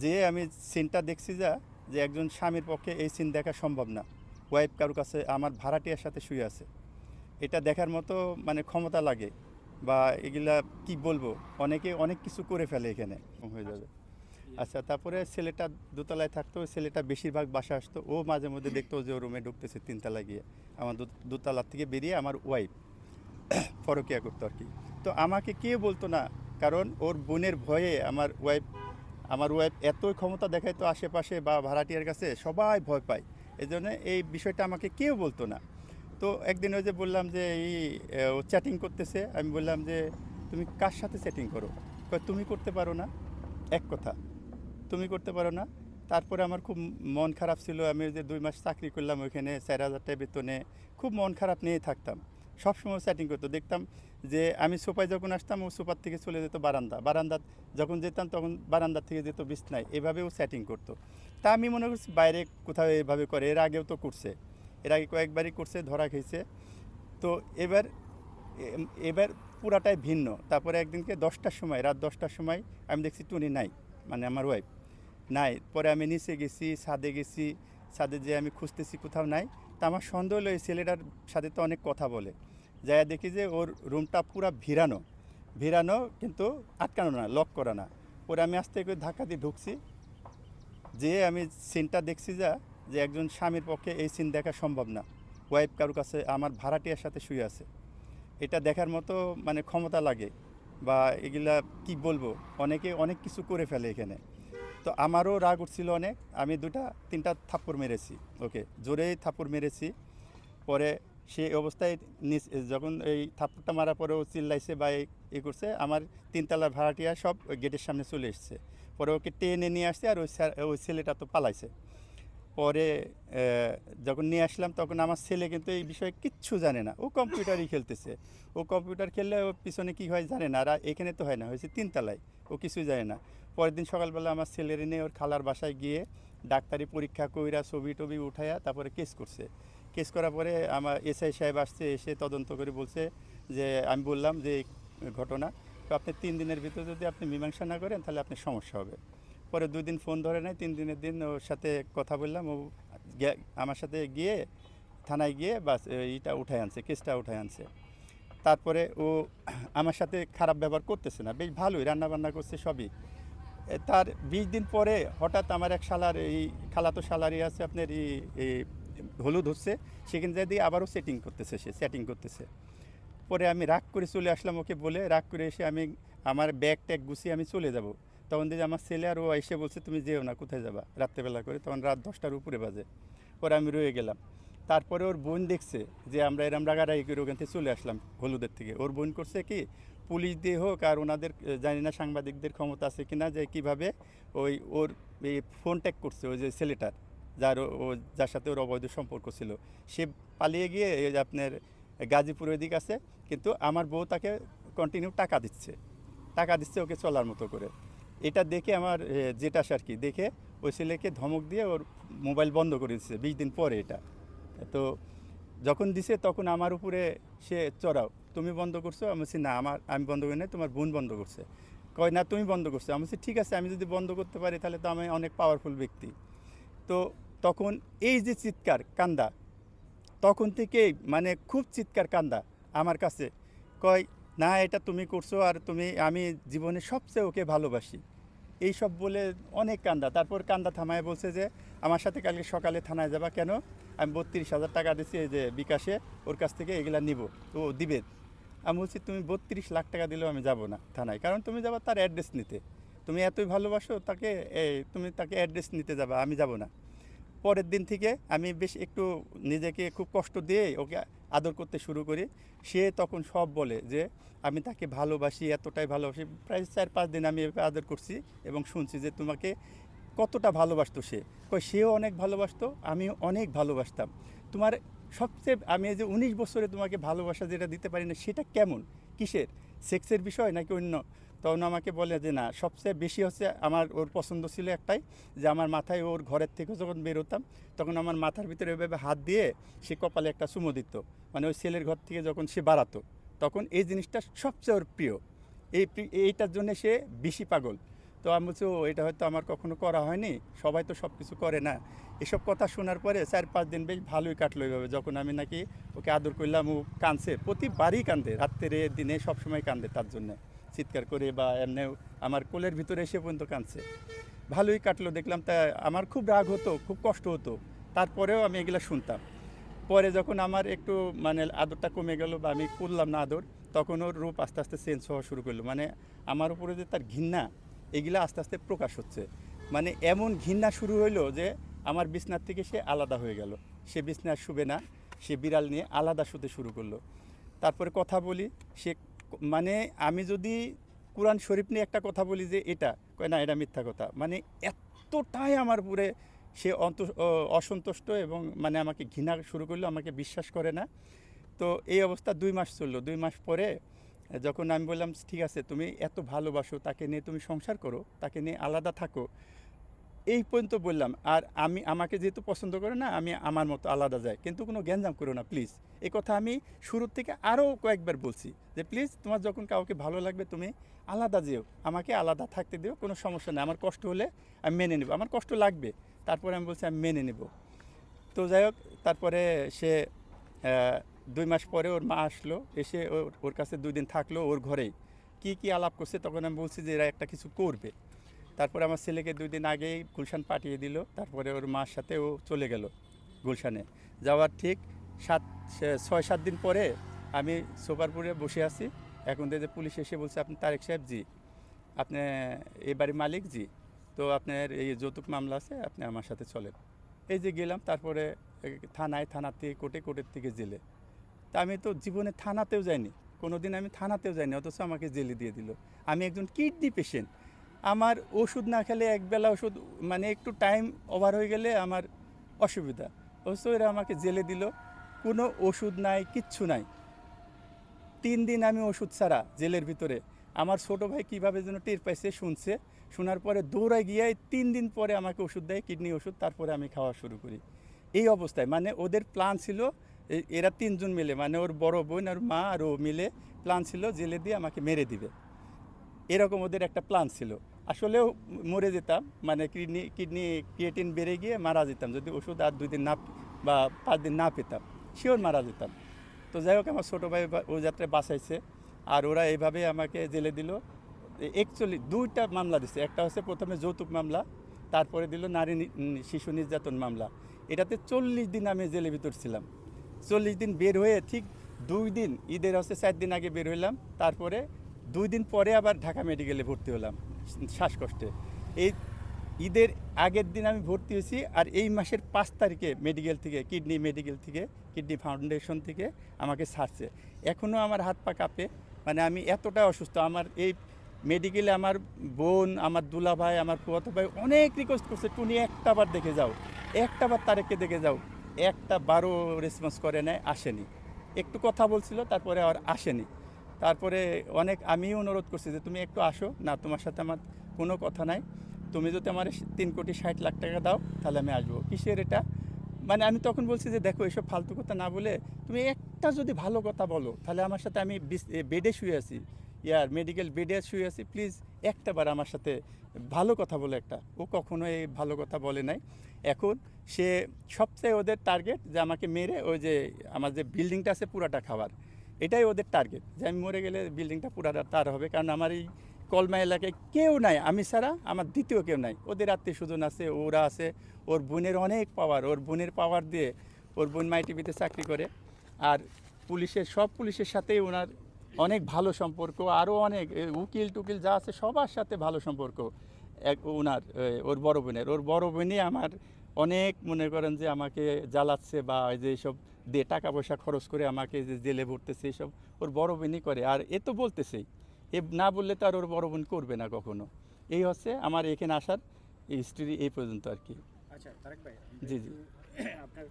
যে আমি সিনটা দেখছি যা যে একজন স্বামীর পক্ষে এই সিন দেখা সম্ভব না। ওয়াইফ কারোর কাছে আমার ভাড়াটিয়ার সাথে শুয়ে আছে। এটা দেখার মতো মানে ক্ষমতা লাগে। বা এগুলা কি বলব? অনেকে অনেক কিছু করে ফেলে এখানে। হয়ে যাবে। আচ্ছা। তারপরে ছেলেটা দোতলায় থাকতো ছেলেটা বেশিরভাগ বাসা আসতো। ও মাঝে মধ্যে দেখতো যে ও রুমে ঢুকতেছে তিনতলায় গিয়ে। আমার দোতলার থেকে বেরিয়ে আমার ওয়াইফ ফরকিয়া করতো আর কি। তো আমাকে কে বলতো না কারণ ওর বোনের ভয়ে আমার ওয়াইফ আমার ওয়াইফ এতই ক্ষমতা দেখায় তো আশেপাশে বা ভাড়াটিয়ার কাছে, সবাই ভয় পায়। এই জন্য এই বিষয়টা আমাকে কেউ বলতো না। তো একদিন ওই যে বললাম যে, এই ও চ্যাটিং করতেছে। আমি বললাম যে, তুমি কার সাথে চ্যাটিং করো? তুমি করতে পারো না। এক কথা, তুমি করতে পারো না। তারপরে আমার খুব মন খারাপ ছিল। আমি যে দুই মাস চাকরি করলাম ওইখানে, চার হাজার টাকা বেতনে। খুব মন খারাপ নিয়ে থাকতাম। সবসময় সেটিং করতো। দেখতাম যে আমি সোফায় যখন আসতাম, ও সোফার থেকে চলে যেত বারান্দা। বারান্দা যখন যেতাম তখন বারান্দার থেকে যেত বিছনায়। এভাবেও সেটিং করতো। তা আমি মনে করছি বাইরে কোথাও এভাবে করে। এর আগেও তো করছে। এর আগে কয়েকবারই করছে, ধরা খেয়েছে তো এবার এবার পুরাটাই ভিন্ন। তারপরে একদিনকে দশটার সময়, রাত দশটার সময় আমি দেখছি টুনি নাই মানে আমার ওয়াইফ নাই। পরে আমি নিচে গেছি, ছাদে গেছি। ছাদে যে আমি খুঁজতেছি কোথাও নাই। তা আমার সন্দেহ হলো এই ছেলেটার সাথে তো অনেক কথা বলে। যাই দেখি যে ওর রুমটা পুরা ভিড়ানো। ভিড়ানো কিন্তু আটকানো না লক করা না। পরে আমি আস্তে করে ধাক্কা দিয়ে ঢুকছি। যে আমি সিনটা দেখছি যা, যে একজন স্বামীর পক্ষে এই সিন দেখা সম্ভব না। ওয়াইফ কারোর কাছে, আমার ভাড়াটিয়ার সাথে শুয়ে আছে। এটা দেখার মতো মানে ক্ষমতা লাগে। বা এগুলা কি বলব? অনেকে অনেক কিছু করে ফেলে এখানে। তো আমারও রাগ উঠছিল অনেক। আমি দুটা তিনটা থাপ্পড় মেরেছি, ওকে। জোরেই থাপ্পড় মেরেছি। পরে সে অবস্থায় নিচ- যখন এই থাপ্পড়টা মারার পরে ও চিল্লাইছে বা এই- করছে, আমার তিনতলার ভাড়াটিয়া সব গেটের সামনে চলে এসছে। পরে ওকে টেনে নিয়ে আসছে আর ওই ওই ছেলেটা তো পালাইছে। পরে যখন নিয়ে আসলাম, তখন আমার ছেলে কিন্তু এই বিষয়ে কিচ্ছু জানে না। ও কম্পিউটারই খেলতেছে। ও কম্পিউটার খেললে ও পিছনে কী হয় জানে না, আর এখানে তো হয় না, হয়েছে তিনতলায়। ও কিছুই জানে না। পরের দিন সকালবেলা আমার ছেলের নিয়ে ওর খালার বাসায় গিয়ে ডাক্তারি পরীক্ষা কইরা ছবি টবি উঠাইয়া তারপরে কেস করছে। কেস করার পরে আমার এসআই সাহেব আসছে, এসে তদন্ত করে বলছে যে, আমি বললাম যে ঘটনা। তো আপনি তিন দিনের ভিতরে যদি আপনি মীমাংসা না করেন, তাহলে আপনার সমস্যা হবে। পরে দুই দিন ফোন ধরে নেয় তিন দিনের দিন ওর সাথে কথা বললাম। ও আমার সাথে গিয়ে থানায় গিয়ে বাস এইটা উঠায় আনছে, কেসটা উঠায় আনছে। তারপরে ও আমার সাথে খারাপ ব্যবহার করতেছে না। বেশ ভালোই রান্না বান্না করছে সবই। তার বিশ দিন পরে হঠাৎ আমার এক শালার এই খালাতো শালারই আছে, আপনার এই হলুদ হচ্ছে, সেখানে দিয়ে আবারও সেটিং করতেছে সে সেটিং করতেছে। পরে আমি রাগ করে চলে আসলাম ওকে বলে, রাগ করে এসে আমি আমার ব্যাগ ট্যাগ গুছিয়ে আমি চলে যাব। তখন দেখি আমার ছেলে আর ও এসে বলছে, তুমি যেও না, কোথায় যাবা? রাত্রেবেলা করে, তখন রাত দশটার উপরে বাজে। পরে আমি রয়ে গেলাম। তারপরে ওর বোন দেখছে যে আমরা এরম রাগারাগি করে ওখান থেকে চলে আসলাম হলুদের থেকে। ওর বোন করছে কি পুলিশ দিয়ে হোক আর ওনাদের জানি না সাংবাদিকদের ক্ষমতা আছে কিনা যে কীভাবে ওই ওর ফোন ট্যাগ করছে ওই যে ছেলেটার, যার ও- যার সাথে ওর অবৈধ সম্পর্ক ছিল। সে পালিয়ে গিয়ে আপনার গাজীপুর ওই দিক আছে, কিন্তু আমার বউ তাকে কন্টিনিউ টাকা দিচ্ছে। টাকা দিচ্ছে ওকে চলার মতো করে। এটা দেখে আমার যেটা আর কি দেখে ওই ছেলেকে ধমক দিয়ে ওর মোবাইল বন্ধ করে দিচ্ছে, বিশ দিন পরে এটা। তো যখন দিছে তখন আমার উপরে সে চড়াও। তুমি বন্ধ করছ? আমি বলছি, না, আমার, আমি বন্ধ করি না তোমার বোন বন্ধ করছে। কয়, না, তুমি বন্ধ করছ। আমি বলছি, ঠিক আছে, আমি যদি বন্ধ করতে পারি তাহলে তো আমি অনেক পাওয়ারফুল ব্যক্তি। তো তখন এই যে চিৎকার, কান্দা, তখন থেকেই মানে খুব চিৎকার, কান্দা আমার কাছে। কয়, না, এটা তুমি করছ আর তুমি, আমি জীবনে সবচেয়ে ওকে ভালোবাসি। এই সব বলে অনেক কান্দা। তারপর কান্দা থামায় বলছে যে, আমার সাথে কালকে সকালে থানায় যাবা কেন? আমি বত্রিশ হাজার টাকা দিচ্ছি এই যে বিকাশে, ওর কাছ থেকে এগুলা নিব তো ও দিবে। আমি বলছি, তুমি বত্রিশ লাখ টাকা দিলেও আমি যাব না থানায়। কারণ তুমি যাবা তার অ্যাড্রেস নিতে। তুমি এতই ভালোবাসো তাকে তুমি তাকে অ্যাড্রেস নিতে যাবা, আমি যাব না। পরের দিন থেকে আমি বেশ একটু নিজেকে খুব কষ্ট দিয়ে ওকে আদর করতে শুরু করি। সে তখন সব বলে যে, আমি তাকে ভালোবাসি, এতটাই ভালোবাসি। প্রায় চার, পাঁচ দিন আমি এভাবে আদর করছি এবং শুনছি যে, তোমাকে কতটা ভালোবাসতো সে। সেও অনেক ভালোবাসতো, আমিও অনেক ভালোবাসতাম। তোমার সবচেয়ে আমি এই যে উনিশ বছরে তোমাকে ভালোবাসা যেটা দিতে পারি না, সেটা কেমন? কিসের? সেক্সের বিষয় নাকি অন্য? তখন আমাকে বলে যে, না, সবচেয়ে বেশি হচ্ছে আমার ওর পছন্দ ছিল একটাই, যে আমার মাথায় ওর ঘরের থেকে যখন বেরোতাম তখন আমার মাথার ভিতরে এভাবে হাত দিয়ে সে কপালে একটা চুমো দিত। মানে ওই ছেলের ঘর থেকে যখন সে বাড়াতো, তখন এই জিনিসটা সবচেয়ে ওর প্রিয়। এই এইটার জন্য সে বেশি পাগল। তো আমি বলছি, ও, এটা হয়তো আমার কখনো করা হয়নি। সবাই তো সব কিছু করে না। এসব কথা শোনার পরে চার পাঁচ দিন বেশ ভালোই কাটলো এইভাবে যখন আমি নাকি ওকে আদর করলাম, ও কাঁদছে। প্রতিবারই কান্দে রাত্রে দিনে সবসময় কান্দে তার জন্য। চিৎকার করে বা এমনি আমার কোলের ভিতরে এসে পর্যন্ত কাঁদছে। ভালোই কাটলো, দেখলাম তা আমার খুব রাগ হতো, খুব কষ্ট হতো। তারপরেও আমি এগুলো শুনতাম। পরে যখন আমার একটু মানে আদরটা কমে গেল বা আমি করলাম না আদর, তখন ওর রূপ আস্তে আস্তে চেঞ্জ হওয়া শুরু করল। মানে আমার উপরে যে তার ঘৃণা এগুলা আস্তে আস্তে প্রকাশ হচ্ছে। মানে এমন ঘৃণা শুরু হইল যে আমার বিছনার থেকে সে আলাদা হয়ে গেল। সে বিছনা শুবে না, সে বিড়াল নিয়ে আলাদা শুতে শুরু করল। তারপরে কথা বলি, সে মানে আমি যদি কোরআন শরীফ নিয়ে একটা কথা বলি যে এটা, কয় না, এটা মিথ্যা কথা। মানে এতটাই আমার পুরে সে অন্ত অসন্তুষ্ট এবং মানে আমাকে ঘৃণা শুরু করল, আমাকে বিশ্বাস করে না। তো এই অবস্থা দুই মাস চলল। দুই মাস পরে যখন আমি বললাম, ঠিক আছে, তুমি এত ভালোবাসো, তাকে নিয়ে তুমি সংসার করো, তাকে নিয়ে আলাদা থাকো। এই পর্যন্ত বললাম, আর আমি, আমাকে যেহেতু পছন্দ করে না, আমি আমার মতো আলাদা যাই। কিন্তু কোনো গ্যাঞ্জাম করো না, প্লিজ। এই কথা আমি শুরুর থেকে আরও কয়েকবার বলছি যে, প্লিজ, তোমার যখন কাউকে ভালো লাগবে, তুমি আলাদা যেও। আমাকে আলাদা থাকতে দিও, কোনো সমস্যা নেই। আমার কষ্ট হলে আমি মেনে নেব। আমার কষ্ট লাগবে। তারপরে আমি বলছি, আমি মেনে নেব। তো যাই হোক, তারপরে সে দুই মাস পরে ওর মা আসলো, এসে ওর ওর কাছে দুই দিন থাকল ওর ঘরেই। কি কি আলাপ করছে? তখন আমি বলছি যে এরা একটা কিছু করবে। তারপরে আমার ছেলেকে দুই দিন আগেই গুলশান পাঠিয়ে দিল। তারপরে ওর মার সাথে ও চলে গেল গুলশানে। যাওয়ার ঠিক সাত ছয়, সাত দিন পরে আমি সোপারপুরে বসে আছি। এখন থেকে পুলিশ এসে বলছে, আপনি তারেক সাহেব জি, আপনি এই মালিক জি। তো আপনার এই যৌতুক মামলা আছে, আপনি আমার সাথে চলেন। এই যে গেলাম, তারপরে থানায় থানা থেকে, কোর্টে, কোর্টের থেকে জেলে। তা আমি তো জীবনে থানাতেও যাইনি। কোনো দিন আমি থানাতেও যাইনি, অথচ আমাকে জেলে দিয়ে দিল। আমি একজন কিডনি পেশেন্ট। আমার ওষুধ না খেলে একবেলা ওষুধ মানে একটু টাইম ওভার হয়ে গেলে আমার অসুবিধা। অথচ এরা আমাকে জেলে দিল। কোনো ওষুধ নাই, কিচ্ছু নাই। তিন দিন আমি ওষুধ ছাড়া জেলের ভিতরে। আমার ছোট ভাই কীভাবে যেন টের পাইছে, শুনছে। শোনার পরে দৌড়ায় গিয়ে তিন দিন পরে আমাকে ওষুধ দেয়, কিডনি ওষুধ, তারপরে আমি খাওয়া শুরু করি। এই অবস্থায় মানে ওদের প্ল্যান ছিল এরা তিনজন মিলে মানে ওর বড় বোন আর মা আর ও মিলে প্ল্যান ছিল জেলে দিয়ে আমাকে মেরে দিবে। এরকম ওদের একটা প্ল্যান ছিল। আসলেও মরে যেতাম মানে কিডনি কিডনি ক্রিয়েটিন বেড়ে গিয়ে মারা যেতাম। যদি ওষুধ আর দুই দিন না বা পাঁচ দিন না পেতাম শিওর মারা যেতাম। তো যাই হোক, আমার ছোটো ভাই ওই যাত্রায় বাঁচাইছে। আর ওরা এইভাবে আমাকে জেলে দিল। একচুয়ালি দুইটা মামলা দিছে। একটা হচ্ছে প্রথমে যৌতুক মামলা, তারপরে দিল নারী শিশু নির্যাতন মামলা। এটাতে চল্লিশ দিন আমি জেলের ভিতর ছিলাম। চল্লিশ দিন বের হয়ে ঠিক দুই দিন, ঈদের হচ্ছে চার দিন আগে বের হইলাম, তারপরে দুই দিন পরে আবার ঢাকা মেডিকেলে ভর্তি হলাম শ্বাসকষ্টে। এই ঈদের আগের দিন আমি ভর্তি হয়েছি আর এই মাসের পাঁচ তারিখে মেডিকেল থেকে, কিডনি মেডিকেল থেকে, কিডনি ফাউন্ডেশন থেকে আমাকে ছাড়ছে। এখনও আমার হাত পা কাঁপে মানে আমি এতটা অসুস্থ। আমার এই মেডিকেলে আমার বোন, আমার দুলা ভাই আমার পুয়াতো ভাই অনেক রিকোয়েস্ট করছে, টুনি, একটা বার দেখে যাও, একটা বার তারেককে দেখে যাও। একটা বারো রেসপন্স করে নেয় আসেনি। একটু কথা বলছিল, তারপরে আর আসেনি। তারপরে অনেক, আমিও অনুরোধ করছি যে তুমি একটু আসো, না, তোমার সাথে আমার কোনো কথা নাই। তুমি যদি আমার তিন কোটি ষাট লাখ টাকা দাও, তাহলে আমি আসব। কিসের এটা? মানে আমি তখন বলছি যে, দেখো, এসব ফালতু কথা না বলে তুমি একটা যদি ভালো কথা বলো, তাহলে আমার সাথে আমি বেডে শুয়ে আছি। ইয়ার মেডিকেল বেডে শুয়ে আছি। প্লিজ একটা বার আমার সাথে ভালো কথা বলে একটা। ও কখনো এই ভালো কথা বলে নাই। এখন সে সবচেয়ে ওদের টার্গেট যে আমাকে মেরে ওই যে আমার যে বিল্ডিংটা আছে পুরাটা খাবার এটাই ওদের টার্গেট যে আমি মরে গেলে বিল্ডিংটা পুরাটা তার হবে। কারণ আমার এই কলমা এলাকায় কেউ নাই। আমি ছাড়া আমার দ্বিতীয় কেউ নাই। ওদের আত্মীয় স্বজন আছে, ওরা আছে। ওর বোনের অনেক পাওয়ার ওর বোনের পাওয়ার দিয়ে ওর বোন মাই টিভিতে চাকরি করে। আর পুলিশের, সব পুলিশের সাথেই ওনার অনেক ভালো সম্পর্ক আরও অনেক উকিল টুকিল যা আছে সবার সাথে ভালো সম্পর্ক। এক ওনার ওর বড় বোনের ওর বড় বোনই আমার অনেক মনে করেন যে আমাকে জ্বালাচ্ছে বা যে সব দিয়ে টাকা পয়সা খরচ করে আমাকে যে জেলে ভরতেছে এসব ওর বড় বোনই করে। আর এ তো বলতেছেই এ না বললে তো আর ওর বড় বোন করবে না কখনো। এই হচ্ছে আমার এখানে আসার হিস্ট্রি এই পর্যন্ত আর কি। আচ্ছা তারেক ভাই জি, জি। আপনার